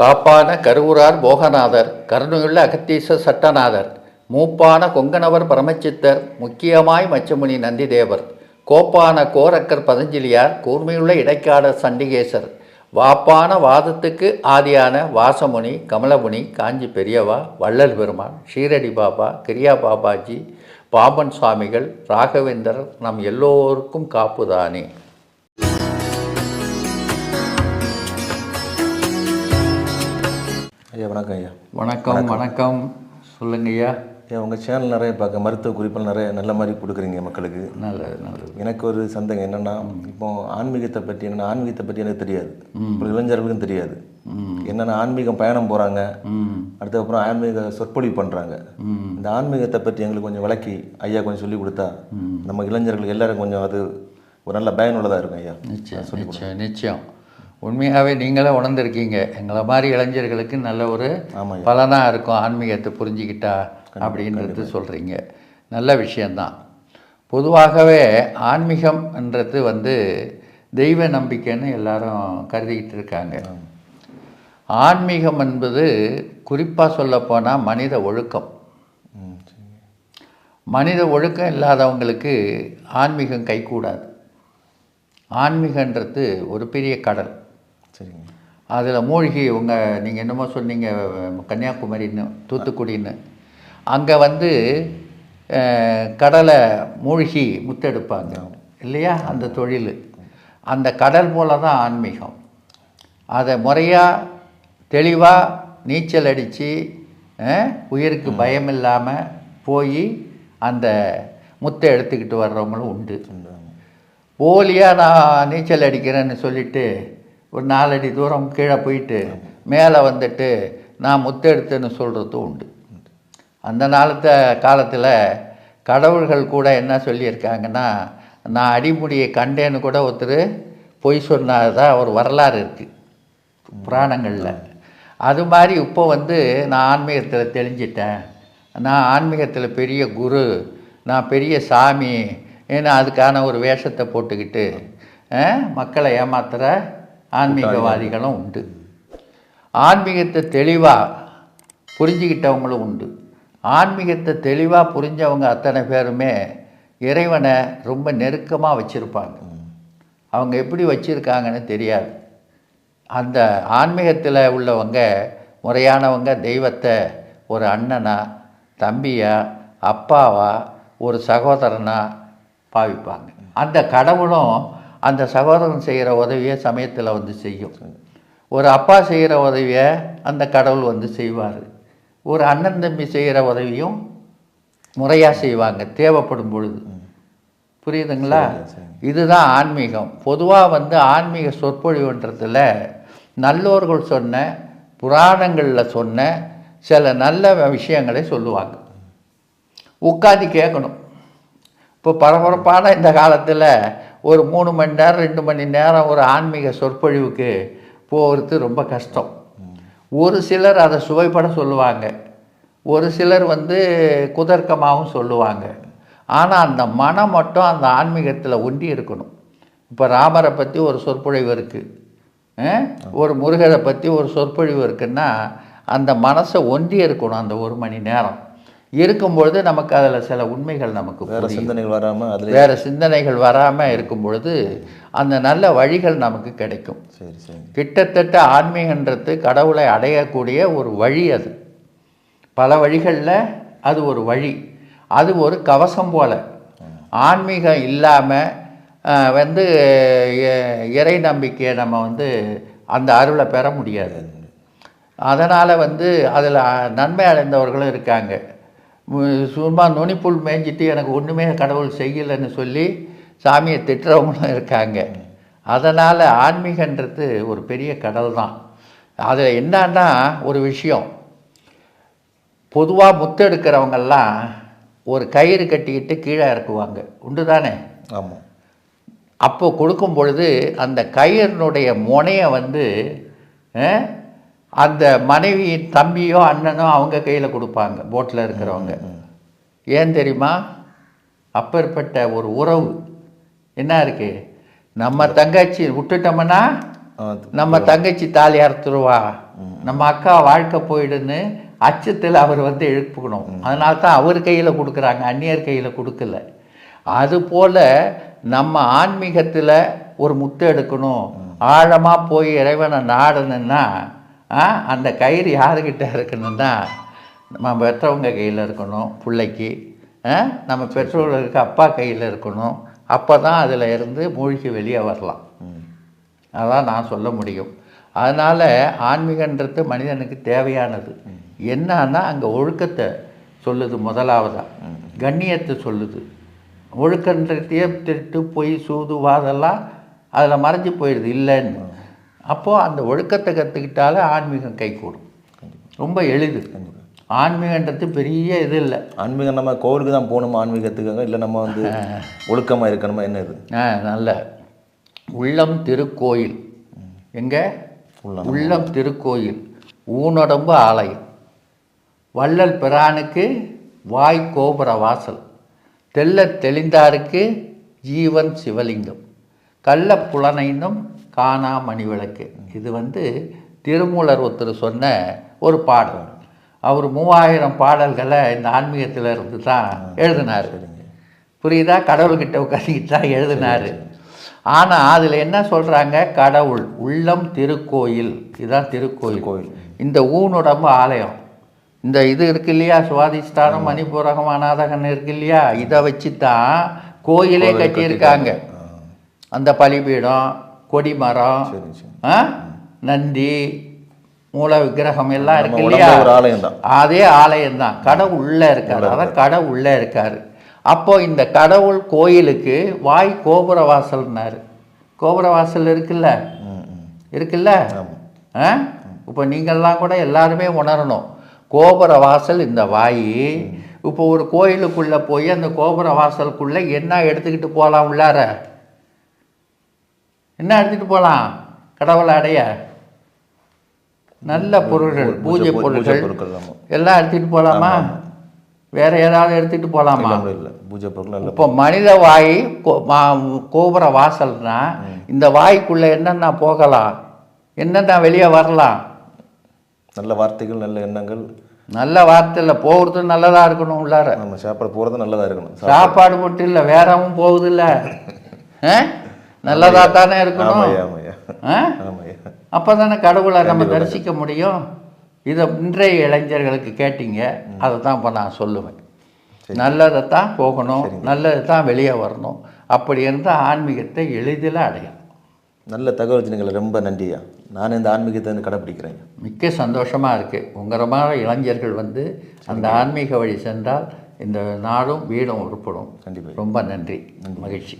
காப்பான கருவூரார் போகநாதர் கருணையுள்ள அகத்தீச சட்டநாதர் மூப்பான கொங்கணவர் பரமச்சித்தர் முக்கியமாய் மச்சமுனி நந்திதேவர் கோப்பான கோரக்கர் பதஞ்சலியார் கூர்மையுள்ள இடைக்காடர் சண்டிகேசர் வாப்பான வாதத்துக்கு ஆதியான வாசமுனி கமலமுனி காஞ்சி பெரியவா வள்ளல் பெருமான் ஷீரடி பாபா கிரியா பாபாஜி பாபன் சுவாமிகள் ராகவேந்தர் நம் எல்லோருக்கும் காப்புதானே. வணக்கம் ஐயா. வணக்கம் வணக்கம். சொல்லுங்கய்யா ஐயா. உங்கள் சேனல் நிறைய பார்க்க மருத்துவ குறிப்பில் நிறைய நல்ல மாதிரி கொடுக்குறீங்க மக்களுக்கு. நல்லது நல்லது. எனக்கு ஒரு சந்தேகம் என்னென்னா இப்போ ஆன்மீகத்தை பற்றி என்னென்னா ஆன்மீகத்தை பற்றி எனக்கு தெரியாது. இப்போ இளைஞர்களுக்கும் தெரியாது. என்னென்ன ஆன்மீகம் பயணம் போகிறாங்க ம். அடுத்து அப்புறம் ஆன்மீக சொற்பொழிவு பண்ணுறாங்க இந்த ஆன்மீகத்தை பற்றி எங்களுக்கு கொஞ்சம் விளக்கி ஐயா கொஞ்சம் சொல்லி கொடுத்தா நம்ம இளைஞர்களுக்கு எல்லாரும் கொஞ்சம் அது ஒரு நல்ல பயனுள்ளதாக இருக்கும் ஐயா. நிச்சயம் நிச்சயம் நிச்சயம். உண்மையாகவே நீங்களே உணர்ந்திருக்கீங்க. எங்களை மாதிரி இளைஞர்களுக்கு நல்ல ஒரு பலனாக இருக்கும். ஆன்மீகத்தை புரிஞ்சுக்கிட்டா அப்படின்றது சொல்கிறீங்க நல்ல விஷயந்தான் பொதுவாகவே ஆன்மீகம்ன்றது வந்து தெய்வ நம்பிக்கைன்னு எல்லாரும் கருதிக்கிட்டு இருக்காங்க. ஆன்மீகம் என்பது குறிப்பாக சொல்லப்போனால் மனித ஒழுக்கம். மனித ஒழுக்கம் இல்லாதவங்களுக்கு ஆன்மீகம் கைகூடாது. ஆன்மீகன்றது ஒரு பெரிய கடல். சரிங்க. அதில் மூழ்கி உங்கள் நீங்கள் என்னமோ சொன்னீங்க கன்னியாகுமரின்னு தூத்துக்குடின்னு. அங்கே வந்து கடலை மூழ்கி முத்தெடுப்பாங்க. இல்லையா? அந்த தொழில். அந்த கடல் போல தான் ஆன்மீகம். அதை முறையாக தெளிவாக நீச்சல் அடித்து உயிருக்கு பயம் இல்லாமல் போய் அந்த முத்தை எடுத்துக்கிட்டு வர்றவங்களும் உண்டு. போலியாக நான் நீச்சல் அடிக்கிறேன்னு சொல்லிட்டு ஒரு நாலடி தூரம் கீழே போயிட்டு மேலே வந்துட்டு நான் முத்தெடுத்தேன்னு சொல்கிறதும் உண்டு. அந்த நாளத்த காலத்தில் கடவுள்கள் கூட என்ன சொல்லியிருக்காங்கன்னா நான் அடிமுடியை கண்டேன்னு கூட ஒருத்தர் பொய் சொன்னதா ஒரு வரலாறு இருக்குது புராணங்களில். அது மாதிரி இப்போ வந்து நான் ஆன்மீகத்தில் தெளிஞ்சிட்டேன். நான் ஆன்மீகத்தில் பெரிய குரு நான் பெரிய சாமி ஏன்னா அதுக்கான ஒரு வேஷத்தை போட்டுக்கிட்டு மக்களை ஏமாத்துகிற ஆன்மீகவாதிகளும் உண்டு. ஆன்மீகத்தை தெளிவாக புரிஞ்சுக்கிட்டவங்களும் உண்டு. ஆன்மீகத்தை தெளிவாக புரிஞ்சவங்க அத்தனை பேருமே இறைவனை ரொம்ப நெருக்கமாக வச்சுருப்பாங்க. அவங்க எப்படி வச்சுருக்காங்கன்னு தெரியாது. அந்த ஆன்மீகத்தில் உள்ளவங்க முறையானவங்க தெய்வத்தை ஒரு அண்ணனா தம்பியா அப்பாவா ஒரு சகோதரனா பாவிப்பாங்க. அந்த கடவுளும் அந்த சகோதரன் செய்கிற உதவியை சமயத்தில் வந்து செய்யும். ஒரு அப்பா செய்கிற உதவியை அந்த கடவுள் வந்து செய்வார். ஒரு அண்ணன் தம்பி செய்கிற உதவியும் முறையாக செய்வாங்க தேவைப்படும் பொழுது. புரியுதுங்களா? இதுதான் ஆன்மீகம். பொதுவாக வந்து ஆன்மீக சொற்பொழிவுன்றதுல நல்லோர்கள் சொன்ன புராணங்களில் சொன்ன சில நல்ல விஷயங்களை சொல்லுவாங்க. உட்காந்து கேட்கணும் இப்போ பரபரப்பான இந்த காலத்தில் ஒரு மூணு மணி நேரம் ரெண்டு மணி நேரம் ஒரு ஆன்மீக சொற்பொழிவுக்கு போகிறது ரொம்ப கஷ்டம். ஒரு சிலர் அதை சுவைப்பட சொல்லுவாங்க. ஒரு சிலர் வந்து குதர்க்கமாகவும் சொல்லுவாங்க. ஆனால் அந்த மனம் மட்டும் அந்த ஆன்மீகத்தில் ஒண்டி இருக்கணும். இப்போ ராமரை பற்றி ஒரு சொற்பொழிவு இருக்குது ஒரு முருகரை பற்றி ஒரு சொற்பொழிவு இருக்குன்னா அந்த மனசை ஒண்டி இருக்கணும் அந்த ஒரு மணி நேரம். இருக்கும்பொழுது நமக்கு அதில் சில உண்மைகள் நமக்கு வேறு. சிந்தனைகள் வராமல் அதில் வேறு சிந்தனைகள் வராமல் இருக்கும் பொழுது அந்த நல்ல வழிகள் நமக்கு கிடைக்கும். சரி சரி. கிட்டத்தட்ட ஆன்மீகன்றது கடவுளை அடையக்கூடிய ஒரு வழி அது. பல வழிகளில் அது ஒரு வழி. அது ஒரு கவசம் போல. ஆன்மீகம் இல்லாமல் வந்து இறை நம்பிக்கையை நம்ம வந்து அந்த அருளை பெற முடியாது. அதனால் வந்து அதில் நன்மை அடைந்தவர்களும் இருக்காங்க. சும்மா நுனிப்புல் மேய்ஞ்சிட்டு எனக்கு ஒன்றுமே கடவுள் செய்யலைன்னு சொல்லி சாமியை திட்டுறவங்களும் இருக்காங்க. அதனால் ஆன்மீகன்றது ஒரு பெரிய கடல் தான் அதில் என்னன்னா ஒரு விஷயம். பொதுவாக முத்தெடுக்கிறவங்கெல்லாம் ஒரு கயிறு கட்டிக்கிட்டு கீழே இறக்குவாங்க. உண்டு தானே? ஆமாம் அப்போ கொடுக்கும் பொழுது அந்த கயிறினுடைய முனையை வந்து அந்த மனைவியின் தம்பியோ அண்ணனோ அவங்க கையில் கொடுப்பாங்க போட்டில் இருக்கிறவங்க. ஏன் தெரியுமா? அப்பேற்பட்ட ஒரு உறவு. என்ன இருக்கு? நம்ம தங்கச்சி விட்டுட்டோம்னா நம்ம தங்கச்சி தாலி அறுத்துருவா. நம்ம அக்கா வாழ்க்கை போயிடுன்னு அச்சத்தில் அவர் வந்து எழுப்புக்கணும். அதனால தான் அவர் கையில் கொடுக்குறாங்க அந்நியர் கையில் கொடுக்கல. அதுபோல் நம்ம ஆன்மீகத்தில் ஒரு முத்து எடுக்கணும். ஆழமாக போய் இறைவனை நாடணுன்னா அந்த கயிறு யாருக்கிட்ட இருக்கணும்னா நம்ம பெற்றவங்க கையில் இருக்கணும் பிள்ளைக்கு. நம்ம பெற்றோர்களுக்கு அப்பா கையில் இருக்கணும். அப்போ தான் அதில் இருந்து மூழ்கி வெளியே வரலாம். அதான் நான் சொல்ல முடியும். அதனால் ஆன்மீகன்றது மனிதனுக்கு தேவையானது. என்னன்னா அங்கே ஒழுக்கத்தை சொல்லுது முதலாவதா. கண்ணியத்தை சொல்லுது. ஒழுக்கன்றதையே திருட்டு பொய் சூது வாதெல்லாம் அதில் மறைஞ்சு போயிடுது. இல்லைன்னு. அப்போது அந்த ஒழுக்கத்தை கற்றுக்கிட்டாலே ஆன்மீகம் கைகூடும். ரொம்ப எளிது. ஆன்மீகன்றது பெரிய இது இல்லை. ஆன்மீகம் நம்ம கோவிலுக்கு தான் போகணுமா ஆன்மீகத்துக்காக? இல்லை நம்ம வந்து ஒழுக்கமாக இருக்கணுமா? என்ன இது? ஆ நல்ல. உள்ளம் திருக்கோயில். எங்கே? உள்ளம். திருக்கோயில். ஊனொடம்பு ஆலயம். வள்ளல் பிரானுக்கு வாய் கோபுர வாசல். தெள்ளத் தெளிந்தாருக்கு ஜீவன் சிவலிங்கம். கள்ள புலனைந்தும் காணா மணி விளக்கு இது வந்து திருமூலர் ஒருத்தர் சொன்ன ஒரு பாடல். அவர் மூவாயிரம் பாடல்களை இந்த ஆன்மீகத்தில் இருந்து தான் எழுதினார். புரியுதா? கடவுள்கிட்ட உட்காந்துக்கிட்டு தான் எழுதினார். ஆனால் அதில் என்ன சொல்கிறாங்க கடவுள் உள்ளம் திருக்கோயில். இதுதான் திருக்கோயில். கோயில். இந்த ஊனுடம்பு ஆலயம். இந்த இது இருக்கு இல்லையா? சுவாதிஷ்டானம் மணிபூரகம் அநாதகன் இருக்கு இல்லையா? இதை வச்சு தான் கோயிலே கட்டியிருக்காங்க. அந்த பலிபீடம் கொடிமரம்? நந்தி மூல விக்கிரகம் எல்லாம் இருக்கு இல்லையா? அதே ஆலயம் தான் கடவுள் உள்ளே இருக்காரு. அதான் கடவுள் உள்ளே இருக்காரு. அப்போ இந்த கடவுள் கோயிலுக்கு வாய் கோபுர வாசல்னாரு கோபுர வாசல் இருக்குல்ல? இருக்குல்ல இப்போ நீங்கள்லாம் கூட எல்லாருமே உணரணும். கோபுர வாசல் இந்த வாய். இப்போ ஒரு கோயிலுக்குள்ளே போய் அந்த கோபுர வாசலுக்குள்ளே என்ன எடுத்துக்கிட்டு போகலாம் உள்ளார? என்ன எடுத்துகிட்டு போகலாம் கடவுளை அடைய. நல்ல பொருள்கள் பூஜை பொருட்கள் எல்லாம் எடுத்துகிட்டு போகலாமா வேற ஏதாவது எடுத்துகிட்டு போகலாமா இல்லை பூஜை நல்ல இப்போ மனித வாய் கோபுர வாசல்னா இந்த வாய்க்குள்ளே என்னென்ன போகலாம்? என்னென்ன வெளியே வரலாம்? நல்ல வார்த்தைகள் நல்ல எண்ணங்கள். நல்ல வார்த்தையில் போகிறது நல்லதாக இருக்கணும் உள்ளார. நம்ம சாப்பிட போகிறது நல்லதாக இருக்கணும். சாப்பாடு. மட்டும் இல்லை வேறவும் போகுது இல்லை நல்லதாக தானே இருக்கணும். அப்போ தானே கடவுளை நம்ம தரிசிக்க முடியும். இதை இன்றைய இளைஞர்களுக்கு கேட்டீங்க. அதை தான் இப்போ நான் சொல்லுவேன். நல்லதை தான் போகணும். நல்லது தான் வெளியே வரணும். அப்படி இருந்தால் ஆன்மீகத்தை எளிதில் அடையலாம். நல்ல தகவல் சொன்னீங்களே ரொம்ப நன்றியா. நான் இந்த ஆன்மீகத்தை வந்து கடைப்பிடிக்கிறேன். மிக்க சந்தோஷமாக இருக்குது உங்களமான இளைஞர்கள் வந்து அந்த ஆன்மீக வழி சென்றால் இந்த நாடும் வீடும் உருப்படும். கண்டிப்பாக ரொம்ப நன்றி. மகிழ்ச்சி.